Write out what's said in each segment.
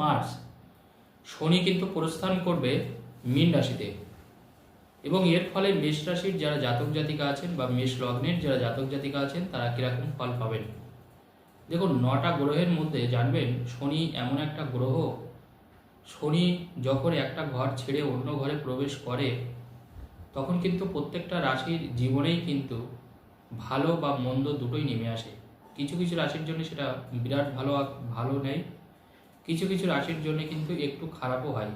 March, শনি কিন্তু প্রস্থান করবে মীন রাশিতে। এবং এর ফলে মেষ রাশির যারা জাতক জাতিকা আছেন বা মেষ লগ্নের যারা জাতক জাতিকা আছেন, তারা কীরকম ফল পাবেন? দেখুন, নটা গ্রহের মধ্যে জানবেন, শনি এমন একটা গ্রহ। শনি যখন একটা ঘর ছেড়ে অন্য ঘরে প্রবেশ করে, তখন কিন্তু প্রত্যেকটা রাশির জীবনেই কিন্তু ভালো বা মন্দ দুটোই নেমে আসে। কিছু কিছু রাশির জন্য সেটা বিরাট ভালো ভালো নেই কিছু কিছু রাশির জন্য কিন্তু একটু খারাপও হয়।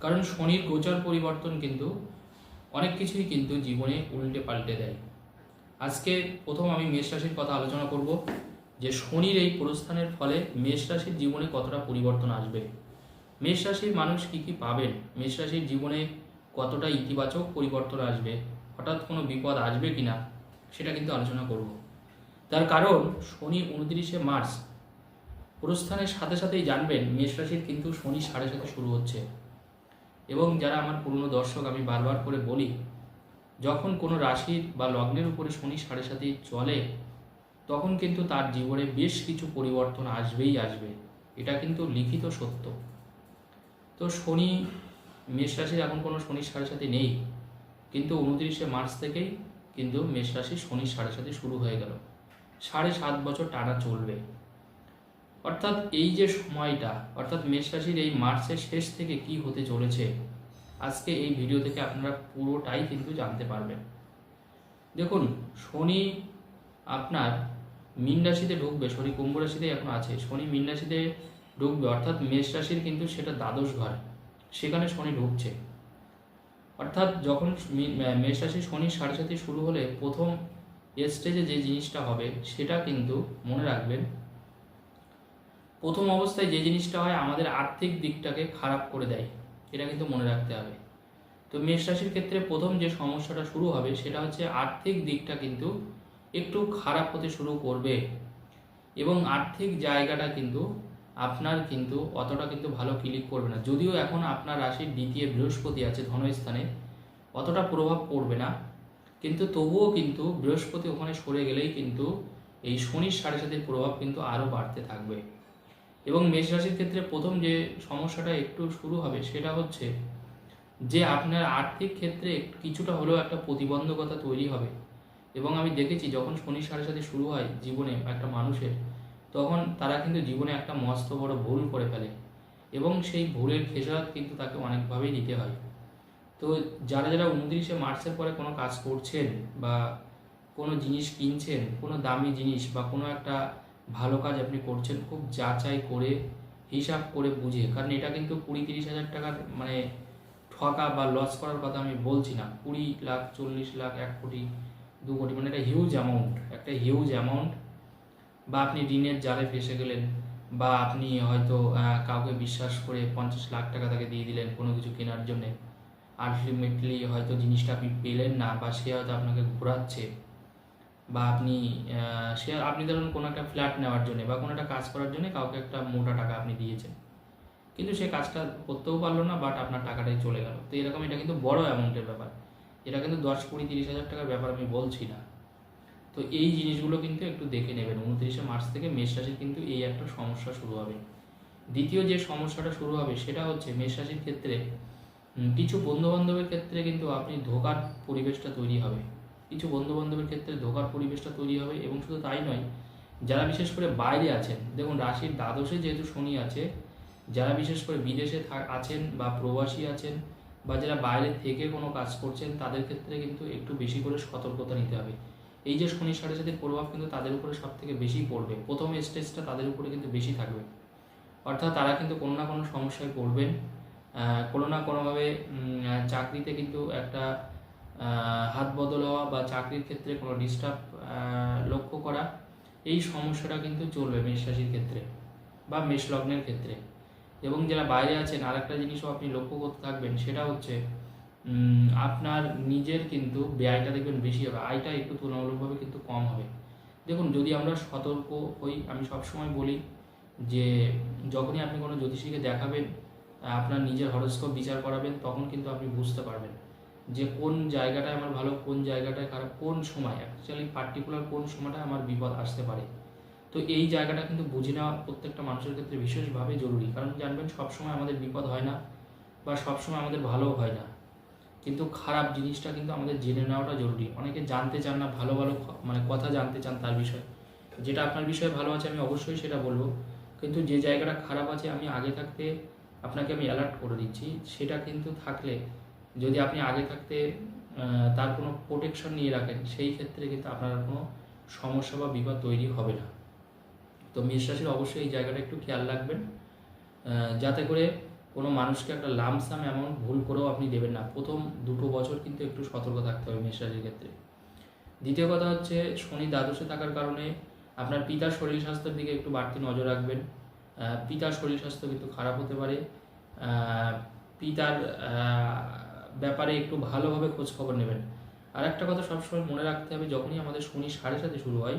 কারণ শনির গোচর পরিবর্তন কিন্তু অনেক কিছুই কিন্তু জীবনে উল্টে পাল্টে দেয়। আজকে প্রথম আমি মেষ রাশির কথা আলোচনা করব যে শনির এই প্রস্থানের ফলে মেষ রাশির জীবনে কতটা পরিবর্তন আসবে। মেষ রাশির মানুষ কি কি পাবেন? মেষ রাশির জীবনে কতটা ইতিবাচক পরিবর্তন আসবে? হঠাৎ কোনো বিপদ আসবে কিনা? সেটা কিন্তু আলোচনা করব। তার কারণ শনি উনত্রিশে মার্চ প্রস্থানের সাথে সাথেই জানবেন, মেষ রাশির কিন্তু শনি সাড়ে সাথে শুরু হচ্ছে। এবং যারা আমার পুরনো দর্শক, আমি বারবার করে বলি, যখন কোনো রাশির বা লগ্নের উপরে শনি সাড়ে সাথে চলে, তখন কিন্তু তার জীবনে বেশ কিছু পরিবর্তন আসবেই আসবে। এটা কিন্তু লিখিত সত্য। তো শনি, মেষ রাশির এখন কোনো শনির সাড়ে সাথে নেই। কিন্তু উনত্রিশে মার্চ থেকেই কিন্তু মেষ রাশির শনির সাড়ে সাথে শুরু হয়ে গেল। সাড়ে সাত বছর টানা চলবে। অর্থাৎ এই যে সময়টা, অর্থাৎ মেষ রাশির এই মার্চের শেষ থেকে কি হতে চলেছে, আজকে এই ভিডিও থেকে আপনারা পুরোটাই কিন্তু জানতে পারবেন। দেখুন, শনি আপনার মীন রাশিতে ঢুকবে, শনি কুম্ভ রাশিতে এখন আছে। শনি মীন রাশিতে ঢুকবে, অর্থাৎ মেষ রাশির কিন্তু সেটা দ্বাদশ ঘর, সেখানে শনি ঢুকছে। অর্থাৎ যখন মেষ রাশি শনি সাড়ে সাথে শুরু হলে প্রথম স্টেজে যে জিনিসটা হবে, সেটা কিন্তু মনে রাখবেন প্রথম অবস্থায় যে জিনিসটা হয়, আমাদের আর্থিক দিকটাকে খারাপ করে দেয়। এটা কিন্তু মনে রাখতে হবে। তো মেষ রাশির ক্ষেত্রে প্রথম যে সমস্যাটা শুরু হবে, সেটা হচ্ছে আর্থিক দিকটা কিন্তু একটু খারাপ হতে শুরু করবে। এবং আর্থিক জায়গাটা কিন্তু আপনার কিন্তু অতটা কিন্তু ভালো ক্লিক করবে না। যদিও এখন আপনার রাশির দ্বিতীয় বৃহস্পতি আছে ধনস্থানে, অতটা প্রভাব পড়বে না। কিন্তু তবুও কিন্তু বৃহস্পতি ওখানে সরে গেলেই কিন্তু এই শনির সাড়ে সাথের প্রভাব কিন্তু আরও বাড়তে থাকবে। এবং মেষ রাশির ক্ষেত্রে প্রথম যে সমস্যাটা একটু শুরু হবে সেটা হচ্ছে যে আপনার আর্থিক ক্ষেত্রে কিছুটা হলেও একটা প্রতিবন্ধকতা তৈরি হবে। এবং আমি দেখেছি যখন শনি সাড়ে সাথে শুরু হয় জীবনে একটা মানুষের, তখন তারা কিন্তু জীবনে একটা মস্ত বড় ভুল করে ফেলে। এবং সেই ভুলের খেসারত কিন্তু তাকে অনেকভাবেই দিতে হয়। তো যারা যারা উনত্রিশে মার্চের পরে কোনো কাজ করছেন বা কোনো জিনিস কিনছেন, কোনো দামি জিনিস বা কোনো একটা ভালো কাজ আপনি করছেন, খুব যাচাই করে, হিসাব করে বুঝে কারণ এটা কিন্তু কুড়ি তিরিশ হাজার টাকার মানে ঠকা বা লস করার কথা আমি বলছি না। কুড়ি লাখ, চল্লিশ লাখ, এক কোটি, দু কোটি মানে একটা হিউজ অ্যামাউন্ট একটা হিউজ অ্যামাউন্ট বা আপনি ঋণের জালে ফেসে গেলেন, বা আপনি হয়তো কাউকে বিশ্বাস করে পঞ্চাশ লাখ টাকা তাকে দিয়ে দিলেন কোনো কিছু কেনার জন্যে। আলটিমেটলি হয়তো জিনিসটা আপনি পেলেন না, বা সে হয়তো আপনাকে ঘোরাচ্ছে। বা আপনি সে আপনি ধরুন কোনো একটা ফ্ল্যাট নেওয়ার জন্য বা কোনো একটা কাজ করার জন্য কাউকে একটা মোটা টাকা আপনি দিয়েছেন। কিন্তু সে কাজটা করতেও পারল না বাট আপনার টাকাটাই চলে গেল। তো এরকম এটা কিন্তু বড় অ্যামাউন্টের ব্যাপার। এটা কিন্তু দশ কুড়ি তিরিশ হাজার টাকার ব্যাপার আমি বলছি না। তো এই জিনিসগুলো কিন্তু একটু দেখে নেবেন। উনত্রিশে মার্চ থেকে মেষ রাশির কিন্তু এই একটা সমস্যা শুরু হবে। দ্বিতীয় যে সমস্যাটা শুরু হবে সেটা হচ্ছে মেষ রাশির ক্ষেত্রে কিছু বন্ধু বান্ধবের ক্ষেত্রে কিন্তু আপনি ধোকার পরিবেশটা তৈরি হবে। কিছু বন্ধু বান্ধবের ক্ষেত্রে ধোকার পরিবেশটা তৈরি হবে এবং শুধু তাই নয়, যারা বিশেষ করে বাইরে আছেন, দেখুন রাশির দ্বাদশে যেহেতু শনি আছে, যারা বিশেষ করে বিদেশে আছেন বা প্রবাসী আছেন বা যারা বাইরে থেকে কোনো কাজ করছেন, তাদের ক্ষেত্রে কিন্তু একটু বেশি করে সতর্কতা নিতে হবে। এই যে শনি সাড়ে সাথে প্রভাব কিন্তু তাদের উপরে সব থেকে বেশি পড়বে, প্রথম স্টেজটা তাদের উপরে কিন্তু বেশি থাকবে। অর্থাৎ তারা কিন্তু কোনো না কোনো সমস্যায় পড়বেন কোনো না কোনোভাবে চাকরিতে কিন্তু একটা হাত বদল হওয়া বা চাকরির ক্ষেত্রে কোনো ডিস্টার্ব লক্ষ্য করা, এই সমস্যাটা কিন্তু চলবে মেষ রাশির ক্ষেত্রে বা মেষ লগ্নের ক্ষেত্রে। এবং যারা বাইরে আছেন, আরেকটা জিনিসও আপনি লক্ষ্য করতে থাকবেন, সেটা হচ্ছে আপনার নিজের কিন্তু ব্যয়টা দেখবেন বেশি হবে, আয়টা একটু তুলনামূলকভাবে কিন্তু কম হবে। দেখুন, যদি আমরা সতর্ক হই, আমি সবসময় বলি যে, যখনই আপনি কোনো জ্যোতিষীকে দেখাবেন, আপনার নিজের হরস্কোপ বিচার করাবেন, তখন কিন্তু আপনি বুঝতে পারবেন। যে কোন জায়গাটায় আমার ভালো, কোন জায়গাটায় খারাপ, কোন সময় অ্যাকচুয়ালি পার্টিকুলার কোন সময়টায় আমার বিপদ আসতে পারে। তো এই জায়গাটা কিন্তু বুঝে নেওয়া প্রত্যেকটা মানুষের ক্ষেত্রে বিশেষভাবে জরুরি। কারণ জানবেন, সবসময় আমাদের বিপদ হয় না বা সবসময় আমাদের ভালোও হয় না। কিন্তু খারাপ জিনিসটা কিন্তু আমাদের জেনে নেওয়াটা জরুরি। অনেকে জানতে চান না, ভালো ভালো মানে কথা জানতে চান তার বিষয়ে। যেটা আপনার বিষয়ে ভালো আছে, আমি অবশ্যই সেটা বলব। কিন্তু যে জায়গাটা খারাপ আছে, আমি আগে থাকতে আপনাকে আমি অ্যালার্ট করে দিচ্ছি। সেটা কিন্তু থাকলে যদি আপনি আগে থাকতে তার কোনো প্রোটেকশন নিয়ে রাখেন, সেই ক্ষেত্রে কিন্তু আপনার কোনো সমস্যা বা বিপদ তৈরি হবে না। তো মেষ রাশির অবশ্যই এই জায়গাটা একটু খেয়াল রাখবেন। যাতে করে কোনো মানুষকে একটা লামসাম অ্যামাউন্ট ভুল করেও আপনি দেবেন না। প্রথম দুটো বছর কিন্তু একটু সতর্ক থাকতে হবে মেষ রাশির ক্ষেত্রে। দ্বিতীয় কথা হচ্ছে, শনি দ্বাদশে থাকার কারণে আপনার পিতার শরীর স্বাস্থ্যের দিকে একটু বাড়তি নজর রাখবেন। পিতার শরীর স্বাস্থ্য কিন্তু খারাপ হতে পারে। পিতার ব্যাপারে একটু ভালোভাবে খোঁজ খবর নেবেন। আর একটা কথা সবসময় মনে রাখতে হবে যখনই আমাদের শনি সাড়ে সাথে শুরু হয়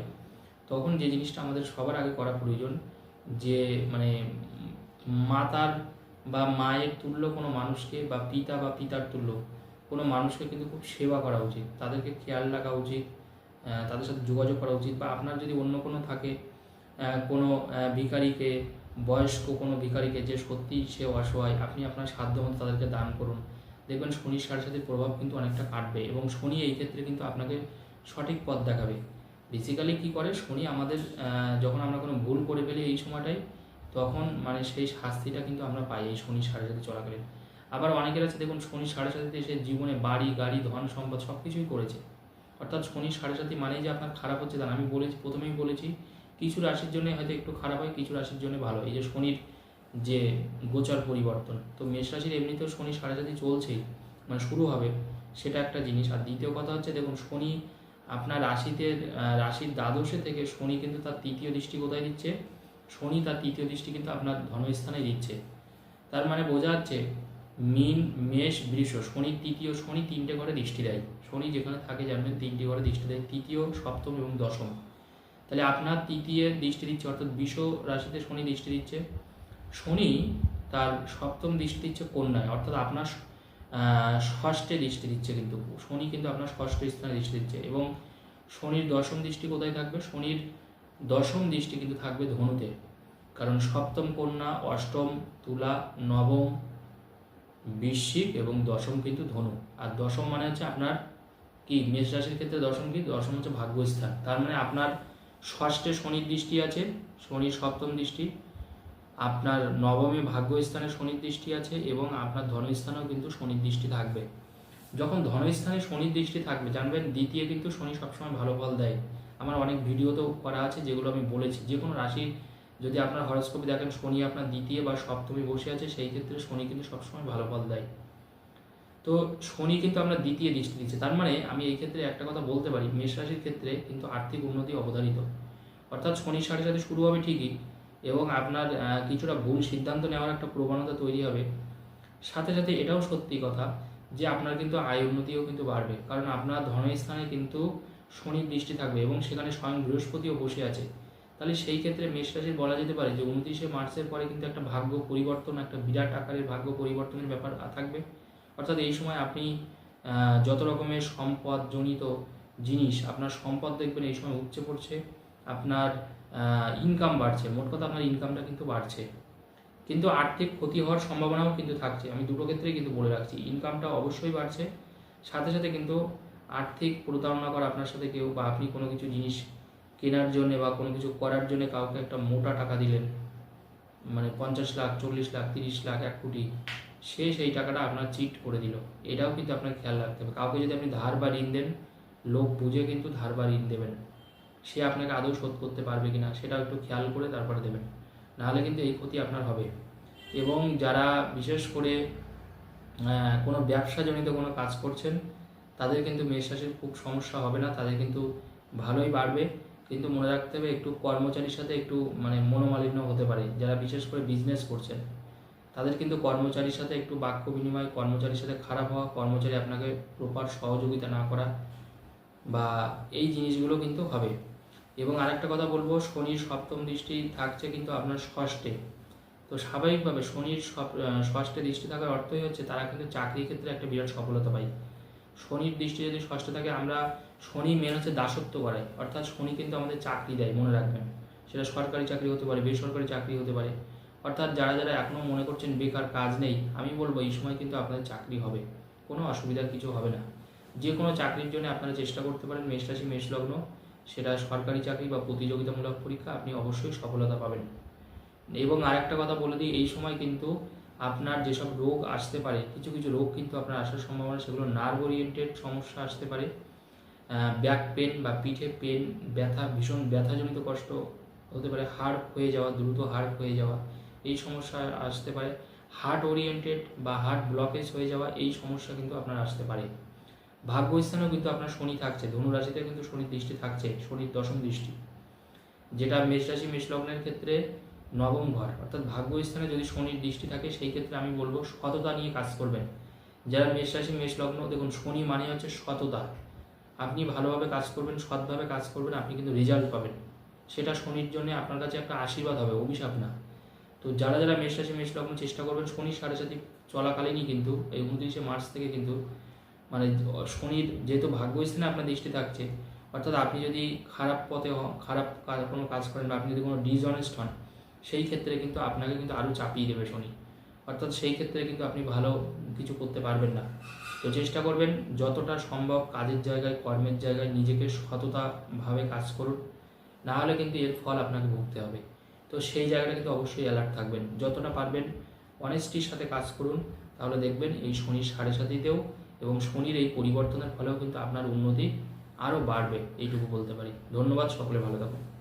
তখন যে জিনিসটা আমাদের সবার আগে করা প্রয়োজন যে মানে মাতার বা মায়ের তুল্য কোনো মানুষকে বা পিতা বা পিতার তুল্য কোনো মানুষকে কিন্তু খুব সেবা করা উচিত। তাদেরকে খেয়াল রাখা উচিত তাদের সাথে যোগাযোগ করা উচিত বা আপনার যদি অন্য কোনো থাকে কোনো আহ, ভিখারিকে বয়স্ক কোনো ভিখারিকে যে সত্যি সে অসহায় আপনি আপনার সাধ্য মতো তাদেরকে দান করুন। দেখবেন সাড়ে সাথে প্রভাব কিন্তু অনেকটা কাটবে এবং শনি এই ক্ষেত্রে কিন্তু আপনাকে সঠিক পথ দেখাবে। বেসিক্যালি কি করে? শনি আমাদের যখন আমরা কোনো ভুল করে ফেলি এই সময়টাই তখন মানে সেই শাস্তিটা কিন্তু আমরা পাই এই শনি সাথে চলাকালীন। আবার অনেকের আছে, দেখুন শনি সাড়ে সাথে এসে জীবনে বাড়ি, গাড়ি, ধন, সম্পদ সব কিছুই করেছে। অর্থাৎ শনি সাড়ে সাথে মানেই যে আপনার খারাপ হচ্ছে তা আমি বলেছি, প্রথমেই বলেছি, কিছু রাশির জন্য হয়তো একটু খারাপ হয়, কিছু রাশির জন্য ভালো এই যে শনির যে গোচর পরিবর্তন। তো মেষ রাশির এমনিতেও শনি সাড়ে সাথে চলছেই মানে শুরু হবে, সেটা একটা জিনিস। আর দ্বিতীয় কথা হচ্ছে, দেখুন, শনি আপনার রাশিতে রাশির দ্বাদশে থেকে শনি কিন্তু তার তৃতীয় দৃষ্টি কোথায় দিচ্ছে? শনি তার তৃতীয় দৃষ্টি কিন্তু আপনার ধনস্থানে দিচ্ছে। তার মানে বোঝা যাচ্ছে, মিন, মেষ, বৃষ, শনি তৃতীয়, শনি তিনটে ঘরে দৃষ্টি দেয়। শনি যেখানে থাকে জানবেন তিনটি ঘরে দৃষ্টি দেয়, তৃতীয়, সপ্তম এবং দশম। তাহলে আপনার তৃতীয় দৃষ্টি দিচ্ছে, অর্থাৎ বিষ রাশিতে শনি দৃষ্টি দিচ্ছে। শনি তার সপ্তম দৃষ্টি দিচ্ছে কন্যায়, অর্থাৎ আপনার ষষ্ঠে দৃষ্টি দিচ্ছে কিন্তু, শনি কিন্তু আপনার ষষ্ঠ স্থানে দৃষ্টি দিচ্ছে এবং শনির দশম দৃষ্টি কোথায় থাকবে? শনির দশম দৃষ্টি কিন্তু থাকবে ধনুতে, কারণ সপ্তম কন্যা, অষ্টম তুলা, নবম বৃশ্চিক এবং দশম কিন্তু ধনু, আর দশম মানে হচ্ছে আপনার কি? মেষ রাশির ক্ষেত্রে দশম কি? দশম হচ্ছে ভাগ্যস্থান, তার মানে আপনার ষষ্ঠে শনির দৃষ্টি আছে, শনির সপ্তম দৃষ্টি আপনার নবমে ভাগ্যস্থানে শনির দৃষ্টি আছে এবং আপনার ধনস্থানেও কিন্তু শনির দৃষ্টি থাকবে। যখন ধনস্থানে শনির দৃষ্টি থাকবে, জানবেন দ্বিতীয় কিন্তু শনি সবসময় ভালো ফল দেয়। আমার অনেক ভিডিওতেও করা আছে, যেগুলো আমি বলেছি। যে কোনো রাশি যদি আপনার হরস্কোপে দেখেন শনি আপনার দ্বিতীয় বা সপ্তমে বসে আছে, সেই ক্ষেত্রে শনি কিন্তু সবসময় ভালো ফল দেয়। তো শনি কিন্তু আমরা দ্বিতীয় দৃষ্টি দিচ্ছে। তার মানে আমি এই ক্ষেত্রে একটা কথা বলতে পারি, মেষ রাশির ক্ষেত্রে কিন্তু আর্থিক উন্নতি অবধারিত। অর্থাৎ শনির সাড়ে সাথে শুরু হবে ঠিকই এবং আপনার কিছুটা ভুল সিদ্ধান্ত নেওয়ার একটা প্রবণতা তৈরি হবে। সাথে সাথে এটাও সত্যি কথা যে আপনার কিন্তু আয় উন্নতিও কিন্তু বাড়বে। কারণ আপনার ধনস্থানে কিন্তু শনির দৃষ্টি থাকবে এবং সেখানে স্বয়ং বৃহস্পতিও বসে আছে। তাহলে সেই ক্ষেত্রে মেষ রাশির বলা যেতে পারে যে উনত্রিশে মার্চের পরে কিন্তু একটা ভাগ্য পরিবর্তন, একটা বিরাট আকারের ভাগ্য পরিবর্তনের ব্যাপার থাকবে। অর্থাৎ এই সময় আপনি যত রকমের সম্পদ জনিত জিনিস, আপনার সম্পদ দেখবেন এই সময় উপচে পড়ছে। আপনার ইনকাম বাড়ছে। মোট কথা আপনার ইনকামটা কিন্তু বাড়ছে। কিন্তু আর্থিক ক্ষতি হওয়ার সম্ভাবনাও কিন্তু থাকছে। আমি দুটো ক্ষেত্রেই কিন্তু বলে রাখছি ইনকামটা অবশ্যই বাড়ছে। সাথে সাথে কিন্তু আর্থিক প্রতারণা করা আপনার সাথে কেউ বা আপনি কোনো কিছু জিনিস কেনার জন্য বা কোনো কিছু করার জন্য কাউকে একটা মোটা টাকা দিলেন মানে পঞ্চাশ লাখ, চল্লিশ লাখ, তিরিশ লাখ, এক কোটি, সে সেই টাকাটা আপনার চিট করে দিল। এটাও কিন্তু আপনার খেয়াল রাখতে হবে। কাউকে যদি আপনি ধার বা ঋণ দেন, লোক বুঝে কিন্তু ধার বা ঋণ দেবেন। সে আপনাকে আদৌ শোধ করতে পারবে কিনা সেটাও একটু খেয়াল করে তারপরে দেবেন। নাহলে কিন্তু এই ক্ষতি আপনার হবে। এবং যারা বিশেষ করে কোনো ব্যবসাজনিত কোনো কাজ করছেন, তাদের কিন্তু মেষ রাশির খুব সমস্যা হবে না, তাদের কিন্তু ভালোই বাড়বে। কিন্তু মনে রাখতে হবে একটু কর্মচারীর সাথে একটু মানে মনোমালিন্য হতে পারে। যারা বিশেষ করে বিজনেস করছেন, তাদের কিন্তু কর্মচারীর সাথে একটু বাক্য বিনিময়, কর্মচারীর সাথে খারাপ হওয়া, কর্মচারী আপনাকে প্রপার সহযোগিতা না করা বা এই জিনিসগুলো কিন্তু হবে। এবং আরেকটা কথা বলব, শনির সপ্তম দৃষ্টি থাকছে কিন্তু আপনার ষষ্ঠে। তো স্বাভাবিকভাবে শনির ষষ্ঠে দৃষ্টি থাকার অর্থই হচ্ছে তারা কিন্তু চাকরির ক্ষেত্রে একটা বিরাট সফলতা পায়। শনির দৃষ্টি যদি ষষ্ঠে থাকে, আমরা শনি মেন হচ্ছে দাসত্ব করায় অর্থাৎ শনি কিন্তু আমাদের চাকরি দেয়, মনে রাখবেন। সেটা সরকারি চাকরি হতে পারে, বেসরকারি চাকরি হতে পারে। অর্থাৎ যারা যারা এখনও মনে করছেন বেকার কাজ নেই, আমি বলব এই সময় কিন্তু আপনাদের চাকরি হবে। কোনো অসুবিধার কিছু হবে না। যে কোনো চাকরির জন্য আপনারা চেষ্টা করতে পারেন, মেষ রাশি, মেষ লগ্ন। সেটা সরকারি চাকরি বা প্রতিযোগিতামূলক পরীক্ষা, আপনি অবশ্যই সফলতা পাবেন। এবং আরেকটা কথা বলে দিই, এই সময় কিন্তু আপনার যেসব রোগ আসতে পারে, কিছু কিছু রোগ কিন্তু আপনার আসার সম্ভাবনা, সেগুলো নার্ভ ওরিয়েন্টেড সমস্যা আসতে পারে। ব্যাক পেন বা পিঠে পেন ব্যথা, ভীষণ ব্যথাজনিত কষ্ট হতে পারে হাড় হয়ে যাওয়া, দ্রুত হাড় হয়ে যাওয়া, এই সমস্যা আসতে পারে। হার্ট ওরিয়েন্টেড বা হার্ট ব্লকেজ হয়ে যাওয়া, এই সমস্যা কিন্তু আপনার আসতে পারে। ভাগ্য স্থানেও কিন্তু আপনার শনি থাকছে, ধনু রাশিতে কিন্তু শনির দৃষ্টি থাকছে, শনির দশম দৃষ্টি। যেটা মেষ রাশি, মেষ লগ্নের ক্ষেত্রে নবম ঘর, অর্থাৎ ভাগ্য স্থানে যদি শনির দৃষ্টি থাকে, সেই ক্ষেত্রে আমি বলব সততা নিয়ে কাজ করবেন। যারা মেষ রাশি, মেষ লগ্ন, দেখুন শনি মানে হচ্ছে সততা। আপনি ভালোভাবে কাজ করবেন, সৎভাবে কাজ করবেন, আপনি কিন্তু রেজাল্ট পাবেন। সেটা শনির জন্য আপনার কাছে একটা আশীর্বাদ হবে, অভিশাপ না। তো যারা যারা মেষ রাশি, মেষ লগ্ন চেষ্টা করবেন, শনি সাড়ে সাথে চলাকালীনই কিন্তু, এই উনত্রিশে মার্চ থেকে কিন্তু মানে শনির যেহেতু ভাগ্য স্থানে আপনার দৃষ্টি থাকছে, অর্থাৎ আপনি যদি খারাপ পথে খারাপ কোনো কাজ করেন বা আপনি যদি কোনো ডিসঅনেস্ট হন, সেই ক্ষেত্রে কিন্তু আপনাকে কিন্তু আরও চাপিয়ে দেবে শনি। অর্থাৎ সেই ক্ষেত্রে কিন্তু আপনি ভালো কিছু করতে পারবেন না। তো চেষ্টা করবেন যতটা সম্ভব কাজের জায়গায়, কর্মের জায়গায় নিজেকে সততাভাবে কাজ করুন। না হলে কিন্তু এর ফল আপনাকে ভুগতে হবে। তো সেই জায়গাটা কিন্তু অবশ্যই অ্যালার্ট থাকবেন। যতটা পারবেন অনেস্টির সাথে কাজ করুন। তাহলে দেখবেন এই শনির সাড়ে সাথীতেও এবং শনির এই পরিবর্তনের ফলেও কিন্তু আপনার উন্নতি আরও বাড়বে, এইটুকু বলতে পারি। ধন্যবাদ, সকলে ভালো থাকুন।